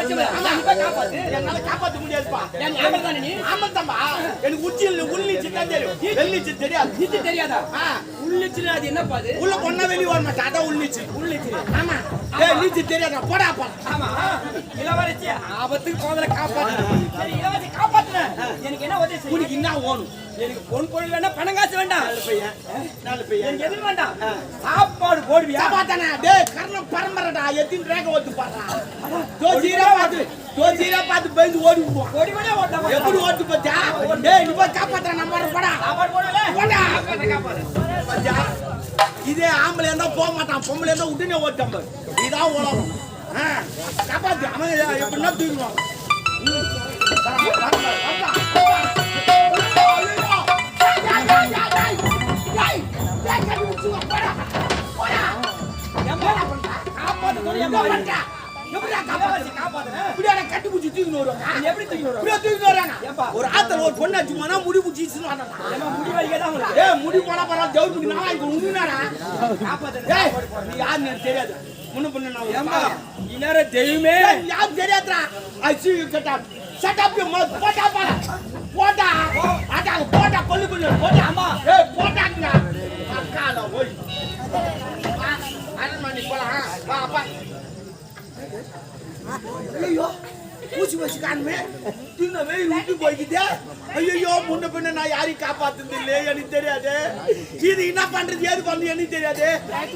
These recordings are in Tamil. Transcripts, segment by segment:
என்னால காப்பாத்த. முடியாதுப்பா. எனக்கு உச்சியில் தான் தெரியும். வெள்ளிச்சு தெரியாது. இது தெரியாதா? உள்ளிச்சுனா அது என்னப்பா அது? உள்ள பொண்ணா வெளியே வர மாட்டேன் அதான் உள்ளிச்சு. ஆமா. ஏய் நீச்சு தெரியாதா? போடா ஆமா. இளவரசி ஆபத்துக்கு போதல காப்பாத்து. சரி இளவரசி காப்பாத்துன எனக்கு என்ன உதவி செய்ய? உனக்கு என்ன ஓணும் எனக்கு பொன் பொருள் வேண்டாம் பணம் காசு வேண்டாம். நாலு பையன். நாலு பையன். எனக்கு எதுவும் வேண்டாம். சாப்பாடு போடுவியா? சாப்பாத்தானே டேய் கர்ணம் பரம்பரைடா. எத்தின் ரேக ஓட்டு பாடுறா? ஜோசியரா பார்த்து ஜோசியரா பார்த்து பயந்து ஓடி விடுவான் ஓடி ஓடி ஓட்டாம எப்படி ஓட்டு பச்சா டேய் நீ போய் காப்பாத்துற நம்ம போடா. சாப்பாடு போடல. போடா. காப்பாத்து. இதே ஆம்பளை இருந்தா போக மாட்டான். பொம்பளை இருந்தா உடனே ஓட்டாம. இதான் உலகம் காப்பாத்து. அவன் எப்படின்னா தூக்குவான் வருவாங்க? ஒரு ஆத்துல ஒரு பொண்ணு அடிச்சு முடி பிடிச்சிச்சுன்னு முடி வலிக்க தான் முடி போனா பரவாயில்ல நான் உண்மையாடா நீ யாருன்னு எனக்கு தெரியாது முன்ன பொண்ணு நான் ஏம்பா இந்நேரம் தெய்வமே யாரும் தெரியாதுடா ஐ see you get up shut up your mouth போடா போடா போடா அடா போடா கொல்லு கொல்லு போடா அம்மா ஏய் போடாங்க அக்கால ஓய் அரண்மனை போலாம் வா அப்பா ஐயோ பூச்சி வச்சு காணுமே தின்ன வெயில் விட்டு ஐயோ முன்ன பின்ன நான் யாரையும் காப்பாத்துறது இல்லையே எனக்கு தெரியாது இது என்ன பண்றது ஏது பண்ணு எனக்கு தெரியாது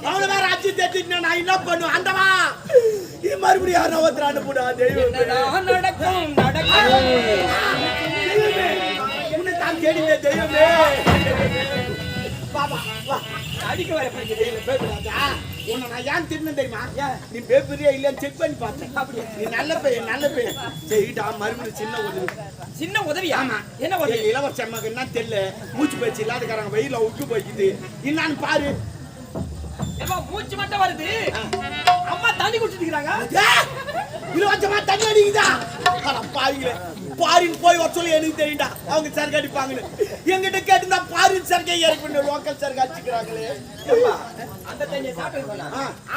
அவ்வளவு வேற அச்சு தேத்திட்டு நான் என்ன பண்ணுவேன் அந்தவா இது மறுபடியும் யாரும் ஒருத்தர் அனுப்புடா தெய்வமே நடக்கும் நடக்கும். தெய்வமே. உன்னை தான் தேடினே தெய்வமே. பாபா வா. அடிக்க வர போய் பேசுறாதா உன்னை நான் ஏன் திரும்ப தெரியுமா? நீ பேப்பரியா இல்லையான்னு செக் பண்ணி பார்த்தேன். அப்படியா? நீ நல்ல பையன் நல்ல பையன். சரிடா மறுபடியும் சின்ன உதவி. சின்ன உதவியா? ஆமா. என்ன உதவி? இளவரசி அம்மாக்கு என்ன தெரியல? மூச்சு பேச்சு இல்லாதக்காரங்க வெயில விட்டு போய்க்குது. என்னன்னு பாரு. மூச்சு மட்டும் வருது. தண்ணி குடிச்சிட்டு இருக்காங்க ஏய், இளவரசமா தண்ணி அடிக்குதா? அட பாவிங்களே பாரின் போய் வர சொல்லி எனக்கு தெரியும்டா. அவங்க சரக்கு அடிப்பாங்கன்னு. எங்கிட்ட கேட்டுந்தா பாரின் சரக்கை இறக்கி லோக்கல் சரக்கு அடிச்சுக்கிறாங்களே. அந்த தண்ணியை சாப்பிட்டு.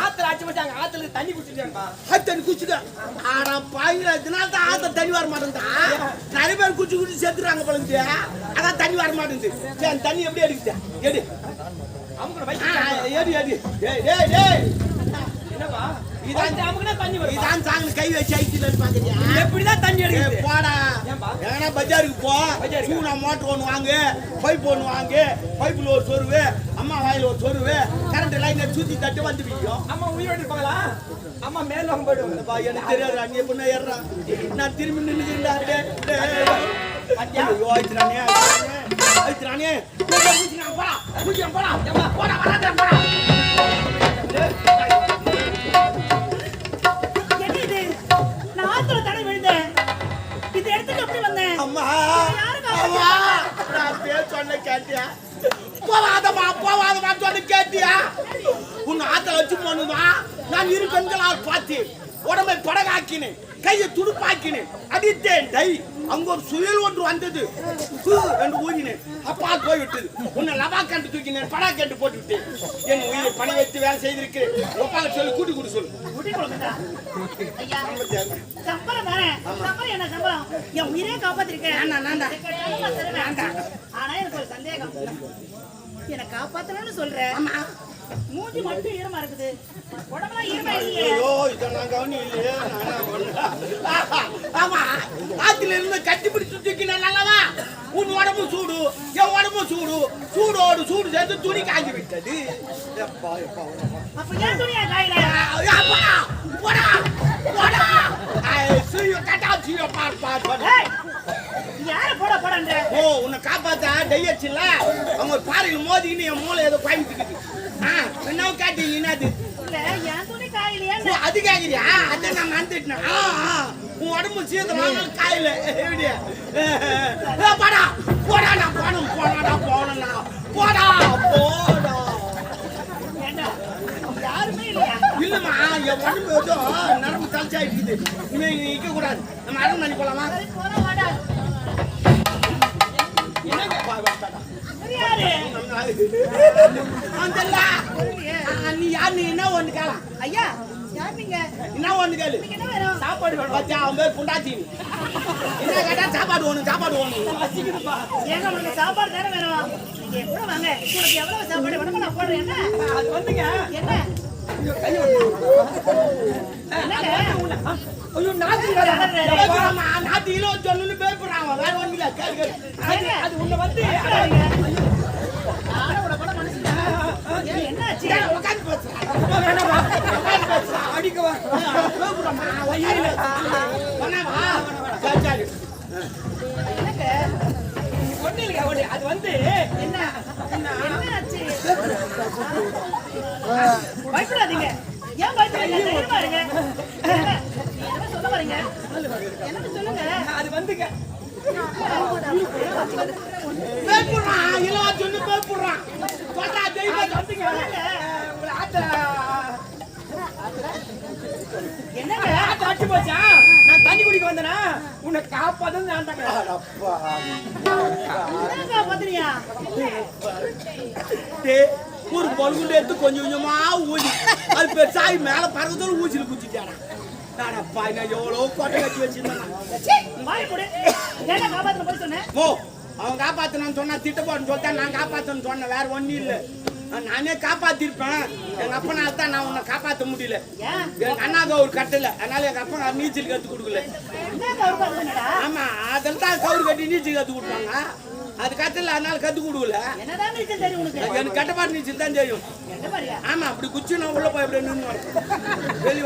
ஆத்துல ஆச்சு வச்சாங்க ஆத்துல தண்ணி குடிச்சிருக்காங்கப்பா. அது தண்ணி குச்சிக்க ஆனா பாவிங்களா இதனால தான் ஆத்த தண்ணி வர மாட்டேங்குதா? நிறைய பேர் குச்சி குச்சி செத்துறாங்க பழந்து அதான் தண்ணி வர மாட்டேங்குது. சரி தண்ணி எப்படி அடிக்குது எடு. அவங்க எடு டேய் டேய் டேய் என்னப்பா? இதான் அமுக்குனா தண்ணி வரும்? இதான் சாங்க கை வச்சு ஐக்கிட்டு பாக்குறியா எப்படிதான் தண்ணி எடுக்குது. போடா? ஏன்னா பஜாருக்கு போ? சூனா மோட்டர் ஒன்று வாங்கு. பைப் ஒன்று வாங்கு. பைப்பில் ஒரு சொருவு. அம்மா வாயில் ஒரு சொருவு. கரண்ட் லைனை சுற்றி தட்டு வந்து விற்கும் அம்மா உயிரோடு இருப்பாங்களா அம்மா மேல வாங்க போயிடுவாங்க அப்பா, எனக்கு தெரியாது எப்படின்னா நான் திரும்பி நின்றுக்கிறேன் போடா. போடா? போடா வராதே போடா. கேட்டியா? போவாதம்மா போவாதம்மா சொன்ன கேட்டியா? உன் ஆத்த வச்சு போனதா நான் இரு பெண்களால் பார்த்து உடம்பை படகாக்கினேன். கையை துடுப்பாக்கினேன். அடித்தேன். டை அங்க ஒரு சுயல் ஒன்று வந்தது. என்று ஊதினேன் அப்பா போய் விட்டது உன்னை லபா கண்டு தூக்கினேன். படா கண்டு போட்டு விட்டேன். என் உயிரை பணி வைத்து வேலை செய்திருக்கிறேன். ஒப்பாக சொல்லி கூட்டி கூட்டி சொல்லு. என் உயிரே காப்பாத்திருக்கேன். ஆனா எனக்கு ஒரு சந்தேகம். என்னை காப்பாத்தணும்னு சொல்றேன் மூஞ்சி மட்டும் ஈரமா இருக்குது. உடம்பெல்லாம் ஈரமா இல்லையே ஐயோ இதை நான் என்ன பண்ணேன்? ஆமா ஆத்துல இருந்து கட்டி பிடிச்சு தூக்கினேன் நல்லவா உன் உடம்பு சூடு என் உடம்பு சூடு. சூடோடு சூடு சேர்த்து துணி காஞ்சி விட்டது. எப்பா, எப்பா. அப்ப ஏன் துணியா காயில? அப்பா, போடா, போடா. ஏய், யார போட போடன்ற? ஓ உன்னை காப்பாத்தா டையச்சுல அவங்க பாறையில் மோதிக்கின்னு என் மூளை ஏதோ பயந்துக்குது ஆ என்ன காட்டீங்க என்னது? அது கேக்குறியா அதை நான் மறந்துட்டேன். உன் உடம்பு சீதமான காயில. எப்படியா? போடா போடா நான் போகணும் போடா போகணும்னா போடா போடா. இல்லம்மா என் உடம்பு ஏதோ நரம்பு தளச்சா இருக்குது இனிமே நிக்க கூடாது. நம்ம அரண்மனை போலாமா? என்னங்க வா, வா, வா. இது யாரு அந்த இல்ல. ஆ, நீ யார் நீ என்ன ஒண்ணு கேளா ஐயா யார் நீங்க என்ன ஒண்ணு கேளு உங்களுக்கு என்ன வேணும் சாப்பாடு வேணும் பச்சா அவன் பேர் புண்டாத்தீனி என்ன கேட்டா சாப்பாடு ஒண்ணு சாப்பாடு ஒண்ணு ஏங்க உங்களுக்கு சாப்பாடு தானே வேணும் நீங்க என் கூட வாங்க உங்களுக்கு எவ்வளவு சாப்பாடு வேணுமோ நான் போடுறேன் என்ன அது வந்துங்க என்ன கிலோ சொன்னு பேர் அவன் வேற ஒண்ணு கேளு அது வந்து என்ன பயப்படாதீங்க ஏன் பயப்படுறீங்க சொல்ல வரீங்க சொல்லுங்க அது வந்துங்க இலவா சொல்றா தெய்வம் வந்துங்க என்னங்க? ஆத்த அடிச்சு போச்சா? நான் தண்ணி குடிக்க வந்தேனா? உன்னை காப்பாத்தது நான் தாங்க. டேய், ஒரு பல்குண்டு எடுத்து கொஞ்சம் கொஞ்சமா ஊதி. அது பெருசாகி மேல பறக்கத்தோட ஊசியில் குச்சிட்டானா நானப்பா நான் எவ்வளோ கொட்டை கட்டி வச்சிருந்தேன் ஓ அவன் காப்பாத்தணும்னு சொன்னா திட்ட போறேன்னு சொல்லிட்டா நான் காப்பாத்தணும்னு சொன்னேன். வேற ஒண்ணும் இல்ல. நானே காப்பாத்திருப்பேன். எங்க அப்பனால தான் நான் உன்னை காப்பாத்த முடியல. எங்க அண்ணாக்கு ஒரு கட்டல அதனால எங்க அப்பா நீச்சல் கத்து கொடுக்கல. ஆமா அதில் தான் கவுரு கட்டி நீச்சல் கத்து கொடுப்பாங்க. அது கட்டல அதனால கத்து கொடுக்கல. எனக்கு கட்டப்பாட்டு நீச்சல் தான் தெரியும். ஆமா அப்படி குச்சி நான் உள்ள போய் அப்படியே நின்று வெளியே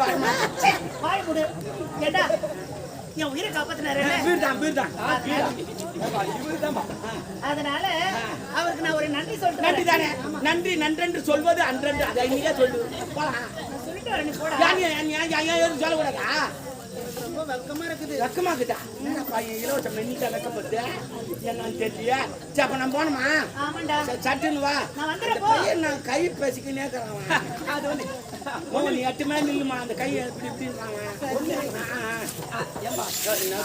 என் உயிரை காப்பாத்தினாரு அதனால அவருக்கு நான் ஒரு நன்றி சொல்றேன் நன்றி தானே நன்றி நன்றென்று சொல்வது அன்றென்று அதை நீயே சொல்லு சொல்லிட்டு வரேன் போடா ஏன் வெக்கமா இருக்குது. வெக்கமாக்குதா என்னப்பா இலவசம் மென்னிட்டா வெக்கப்படுது என்னன்னு தெரியல சரி அப்ப நான் போனோமா ஆமாண்டா. சரி, சட்டுன்னு வா. நான் வந்துடுறேன் அந்த போ. பையன் நான் கை பேசிக்கினே இருக்கிறான் அது வந்து ஓ நீ எட்டு மேல நில்லுமா. அந்த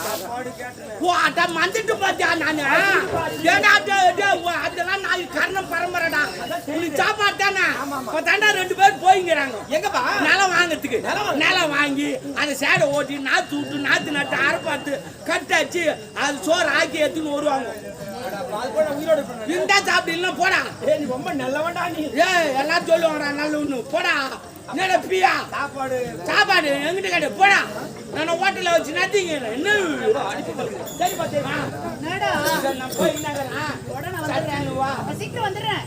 சாப்பாடு கேட்டேன் ஓ அட மந்துட்டு பாத்தியா நானு? அதெல்லாம் நான் கர்ணம் பரம்பரைடா. நீ சாப்பாடு தானே? தாண்டா ரெண்டு பேர் போய்ங்கிறாங்க. எங்கப்பா? நிலம் வாங்குறதுக்கு. நிலம் வாங்கி அதை சேடை ஓட்டி நாத்து விட்டு நாத்து நட்டு அரைப்பாத்து கட்டாச்சு. அது சோறு ஆக்கி எடுத்துன்னு வருவாங்க. இருந்தா சாப்பிட்டு போடா. ஏய் நீ ரொம்ப நல்லவன்டா நீ. ஏய் எல்லாரும் சொல்லுவாங்கடா நல்ல ஒண்ணு. போடா. என்னடா பியா சாப்பாடு. சாப்பாடு எங்கிட்ட கேட்டு போடா. நான் ஹோட்டல்ல வச்சு நத்திங்க. என்ன? என்னடா? போய் உடனே நான் வந்துடுறேன் வா நான் சீக்கிரம் வந்துடுறேன்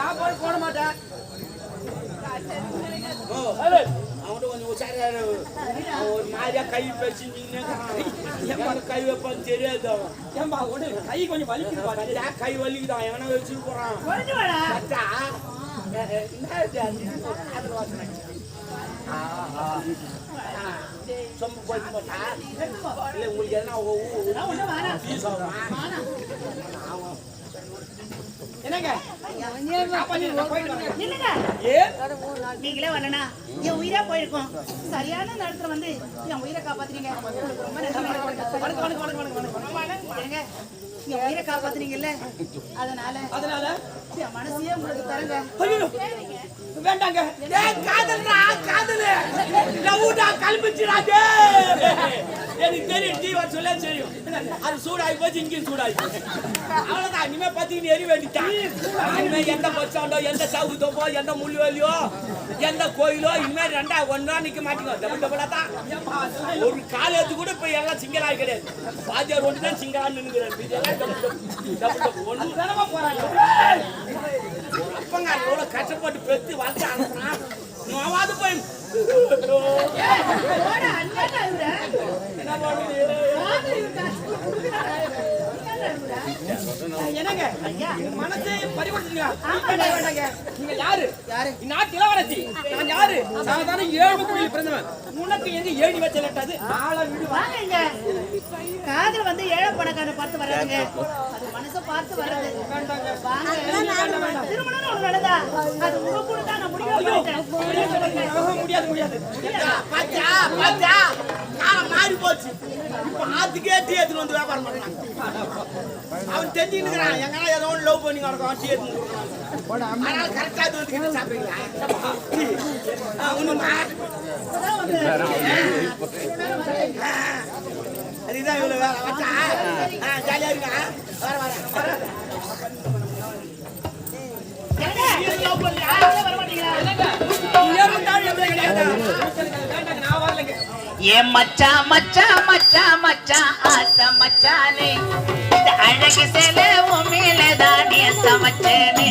சாப்பாடு போட மாட்டேன் ஓ அவன்கிட்ட அவன் ஒரு மாதிரியா கை எங்க கை வைப்பான்னு தெரியாது ஏன்பா ஒண்ணு கை கொஞ்சம் வலிக்குதுப்பா கை வலிக்குதான் எவனா வச்சு போறான் சொம்பு போட்டா இல்ல உங்களுக்கு எதனா என்னங்க? நீங்களே வரலனா என் உயிரா போயிருக்கும். சரியான நேரத்துல வந்து என் உயிரை காப்பாத்துறீங்க. உங்களுக்கு ரொம்ப நன்றி. என் உயிரை காப்பாத்துறீங்கல்ல? அதனால அதனால? என் மனசையே உங்களுக்கு தரங்க வேண்டாங்க. காதல்டா, காதலு. லவ்வுடா, கல்பிச்சுடா, டேய். எனக்கு தெரியும் டீ வர சொல்ல தெரியும். அது சூடாகி போச்சு இங்கேயும் சூடாகி போச்சு. அவ்வளவுதான். இனிமே பத்திக்கின்னு எரி வேண்டிட்டான் இனிமே எந்த பஸ் ஸ்டாண்டோ எந்த சவுக்கு தோப்போ எந்த முள்ளுவலியோ எந்த கோயிலோ இனிமே ரெண்டா ஒன்றா நிக்க மாட்டீங்க. டபுள் டபுளா தான் ஒரு காலேஜ் கூட இப்ப எல்லாம் சிங்கலா கிடையாது. பாஜார் ஒன்று தான் சிங்கலா நின்னுக்கிறாரு இதெல்லாம் டபுள் டபுள் டபுள் டபுள் ஒன்று தானமா போறாங்க? அப்பங்க எவ்வளவு கஷ்டப்பட்டு பெத்து வளர்த்து அனுப்புறான். நோவாது போய். என்ன பண்ணுறீங்க என்னங்க? மனசே நீங்க யாரு? இளவரசி. நான் யாரு? சாதாரண ஏழு கோயில் பிறந்தவன். உனக்கு எங்க ஏழி வச்ச லட்டாது ஆள. காதல் வந்து ஏழை பணக்காரனை பார்த்து வராதுங்க. அது மனசை பார்த்து வர்றது திருமணம் நடந்தா அது உங்க கூட தான் முடியாது முடியாது. போச்சு. இப்ப ஆத்துக்கே டீ எடுத்துட்டு வந்து வியாபாரம் பண்றாங்க அவன் தெரிஞ்சுக்கிறான் எங்கன்னா ஏதோ ஒன்று லவ் பண்ணி கிடக்கும் டீ எடுத்துட்டு அதனால கரெக்டா இது வந்து கிட்ட அதுதான் இவ்வளவு வேலை. ஜாலியா இருக்கா வர வர. ஏ மச்சா மச்சா மச்சா மச்சா ஆச மச்சானே. இந்த அழகு செலவு மேலதான் சமச்சனே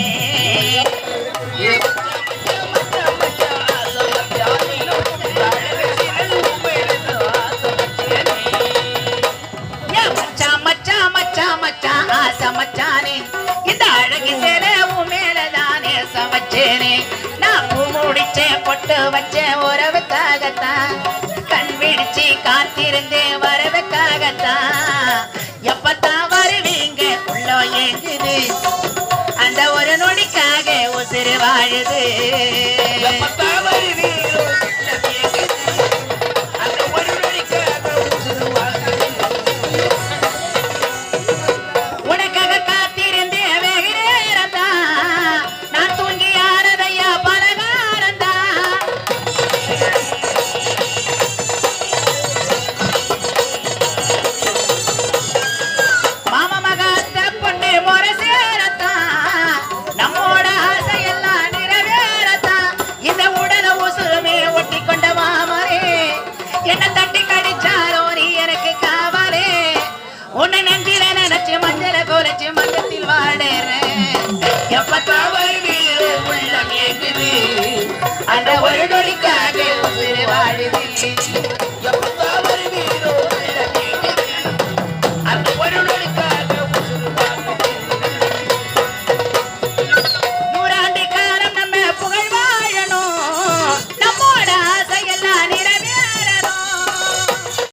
வச்சு காத்திருந்து வரவுக்காகத்தான் எப்பத்தான் வருவீங்க? உள்ள ஏங்குது. அந்த ஒரு நொடிக்காக உசிறு வாழுது. தவறுவில் உள்ளம் ஏங்குது. அந்த ஒரு நொடிக்காக உயிர் வாழுதில்லை